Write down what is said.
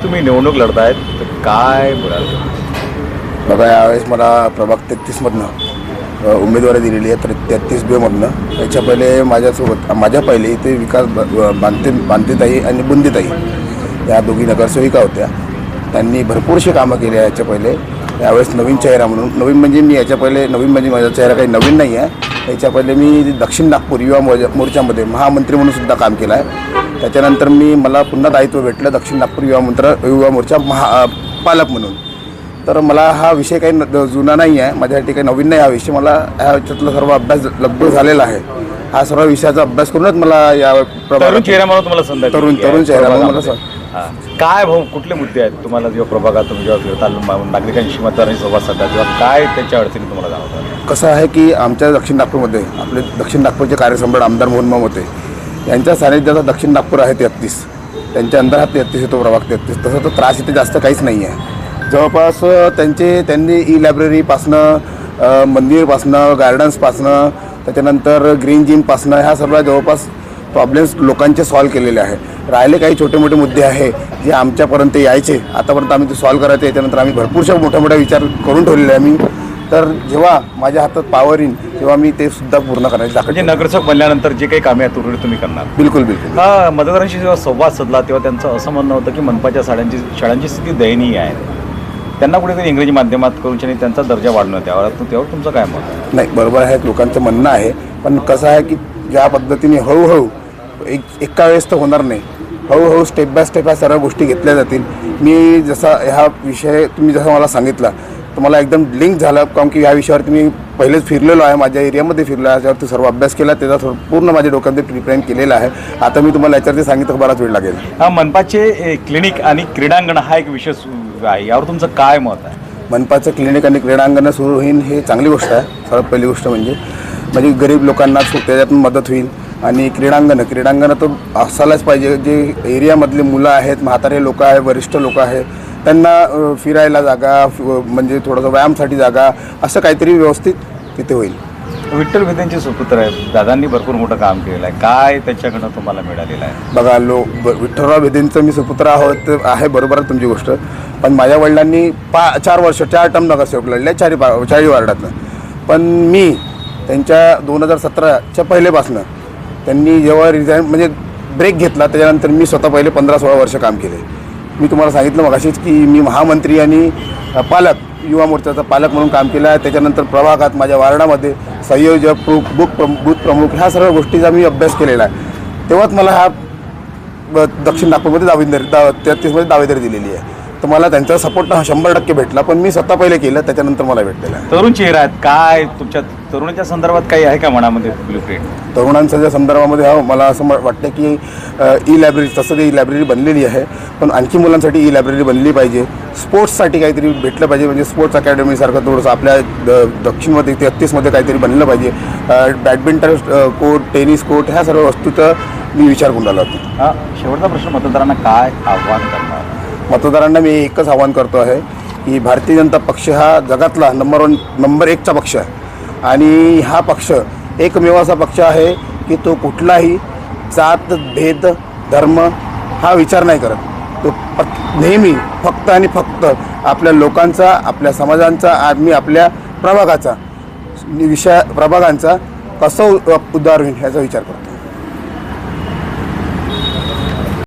तुम्ही निवडणूक लढतायत तर काय बोलाल? बघा यावेळेस मला प्रभाग तेहतीसमधनं उमेदवारी दिलेली आहे तर तेहतीस बेमधनं याच्या पहिले माझ्यासोबत माझ्या पहिले ते विकास ब- बांधते बांधतेताई आणि बुंदीताई या दोघी नगरसेविका होत्या. त्यांनी भरपूरशी कामं केली याच्या पहिले. यावेळेस नवीन चेहरा म्हणून नवीन म्हणजे मी याच्या पहिले नवीन म्हणजे माझा चेहरा काही नवीन नाही आहे याच्या पहिले मी दक्षिण नागपूर युवा मोर्चा मोर्चामध्ये महामंत्री म्हणून सुद्धा काम केलं आहे. त्याच्यानंतर मी मला पुन्हा दायित्व भेटलं दक्षिण नागपूर युवा मंत्र युवा मोर्चा महा पालक म्हणून. तर मला हा विषय काही न- जुना नाही आहे. माझ्यासाठी काही नवीन नाही हा विषय. मला ह्या याच्यातला सर्व अभ्यास लगभग झालेला आहे. हा सर्व विषयाचा अभ्यास करूनच मला या चेहरा म्हणून तुम्हाला तरुण- तरुण चेहरा म्हणून मला. काय भाऊ कुठले मुद्दे आहेत? तुम्हाला जेव्हा प्रभागात तुम्ही जेव्हा फिरता नागरिकांशी मतदारांनी संवाद साधता तेव्हा काय त्याच्या अडचणी तुम्हाला जाणवतात? कसं आहे की आमच्या दक्षिण नागपूरमध्ये आपले दक्षिण नागपूरचे कार्यसम्राट आमदार मोहन माम होते. यांच्या सानिध्याचा दक्षिण नागपूर आहे तेहत्तीस त्यांच्या अंदर हा तेहत्तीस येतो प्रभाग तेहत्तीस तसं तर त्रास इथे जास्त काहीच नाही आहे. जवळपास त्यांचे त्यांनी ई लायब्ररीपासनं मंदिरपासनं गार्डन्सपासनं त्याच्यानंतर ग्रीन जिमपासनं ह्या सर्व जवळपास प्रॉब्लेम्स लोकांचे सॉल्व केलेले आहे राहिले काही छोटे मोठे मुद्दे आहे जे आमच्यापर्यंत यायचे आतापर्यंत आम्ही ते सॉल्व करायचे याच्यानंतर आम्ही भरपूरशा मोठ्या मोठ्या विचार करून ठेवलेले आहे आम्ही. तर जेव्हा माझ्या हातात पावर येईल तेव्हा मी ते सुद्धा पूर्ण करायची म्हणजे दाखवते नगरसेवक बनल्यानंतर जे काही कामे आहेत तुम्ही करणार. बिलकुल बिलकुल. हा मतदारांशी जेव्हा संवाद साधला तेव्हा त्यांचं असं म्हणणं होतं की मनपाच्या शाळांची शाळांची स्थिती दयनीय आहे. त्यांना कुठेतरी इंग्रजी माध्यमात करून त्यांचा दर्जा वाढवण्यात यावा. तर त्यावर तुमचं काय मत नाही बरोबर आहे लोकांचं म्हणणं आहे. पण कसं आहे की ज्या पद्धतीने हळूहळू एक एका वेळेस तर होणार नाही. हळूहळू स्टेप बाय स्टेप ह्या सर्व गोष्टी घेतल्या जातील. मी जसा ह्या विषय तुम्ही जसं मला सांगितला तर मला एकदम लिंक झालं. कारण की ह्या विषयावरती मी पहिलेच फिरलेलो आहे. माझ्या एरियामध्ये फिरलो आहे याच्यावरती सर्व अभ्यास केला. त्याचा पूर्ण माझ्या डोक्यामध्ये प्रिप्रेम केलेला आहे. आता मी तुम्हाला याच्यावरती सांगितलं बराच वेळ लागेल. हा मनपाचे क्लिनिक आणि क्रीडांगण हा एक विषय आहे. यावर तुमचं काय मत आहे? मनपाचं क्लिनिक आणि क्रीडांगणं सुरू होईल ही चांगली गोष्ट आहे. सर्वात पहिली गोष्ट म्हणजे म्हणजे गरीब लोकांना त्याच्यातून मदत होईल. आणि क्रीडांगणं क्रीडांगणं तर असायलाच पाहिजे. जे एरियामधले मुलं आहेत म्हातारे लोक आहे वरिष्ठ लोक आहे त्यांना फिरायला जागा म्हणजे थोडंसं व्यायामसाठी जागा असं काहीतरी व्यवस्थित तिथे होईल. विठ्ठल विद्यांचे सुपुत्र आहेत. दादांनी भरपूर मोठं काम केलेलं आहे. काय त्याच्याकडनं तुम्हाला मिळालेलं आहे? बघा लो ब- विठ्ठलराव भेदेंचं मी सुपुत्र आहोत आहे बरोबर तुमची गोष्ट. पण माझ्या वडिलांनी पा चार वर्ष चार टर्म नगरसेवक लढले चारी पा चारी वार्डातनं. पण मी त्यांच्या दोन हजार सतराच्या पहिलेपासनं त्यांनी जेव्हा रिझाईन म्हणजे ब्रेक घेतला त्याच्यानंतर मी स्वतः पहिले पंधरा सोळा वर्ष काम केले. मी तुम्हाला सांगितलं मगाशीच की मी महामंत्री आणि पालक युवा मोर्चाचा पालक म्हणून काम केलं आहे. त्याच्यानंतर प्रभागात माझ्या वार्डामध्ये संयोजक प्रू बुक प्रम बूथ प्रमुख ह्या सर्व गोष्टीचा मी अभ्यास केलेला आहे. तेव्हाच मला हा ब- दक्षिण नागपूरमध्ये दावेदारी दा तेहतीसमध्ये दावेदारी दिलेली आहे. तर मला त्यांचा सपोर्ट शंभर टक्के भेटला पण मी स्वतः पहिले केलं त्याच्यानंतर मला भेटलेलं. आहे तरुण चेहरा आहेत काय तुमच्या तरुणाच्या संदर्भात काही आहे का मनामध्ये ब्लू प्रिंट तरुणांच्या संदर्भामध्ये हा मला असं म- वाटतं की ई लायब्ररी तसं ते ई लायब्ररी बनलेली आहे पण आणखी मुलांसाठी ई लायब्ररी बनली पाहिजे. स्पोर्ट्ससाठी काहीतरी भेटलं पाहिजे म्हणजे स्पोर्ट्स अकॅडमीसारखं थोडंसं आपल्या द- दक्षिणमध्ये तेहत्तीसमध्ये काहीतरी बनलं पाहिजे. अ, बॅडमिंटन अ, कोर्ट टेनिस कोर्ट ह्या सर्व वस्तूचा मी विचार करून राहिलो होतो. हा शेवटचा प्रश्न मतदारांना काय आव्हान करणार? मतदारांना मी एकच आवाहन करतो आहे की भारतीय जनता पक्ष हा जगातला नंबर वन नंबर एकचा पक्ष आहे. आणि हा पक्ष एकमेव असा पक्ष आहे की तो कुठलाही जात भेद धर्म हा विचार नाही करत. तो नेहमी फक्त आणि फक्त आपल्या लोकांचा आपल्या समाजांचा आणि आपल्या प्रभागाचा विषय प्रभागांचा कसं उद्धार होईल ह्याचा विचार करतो.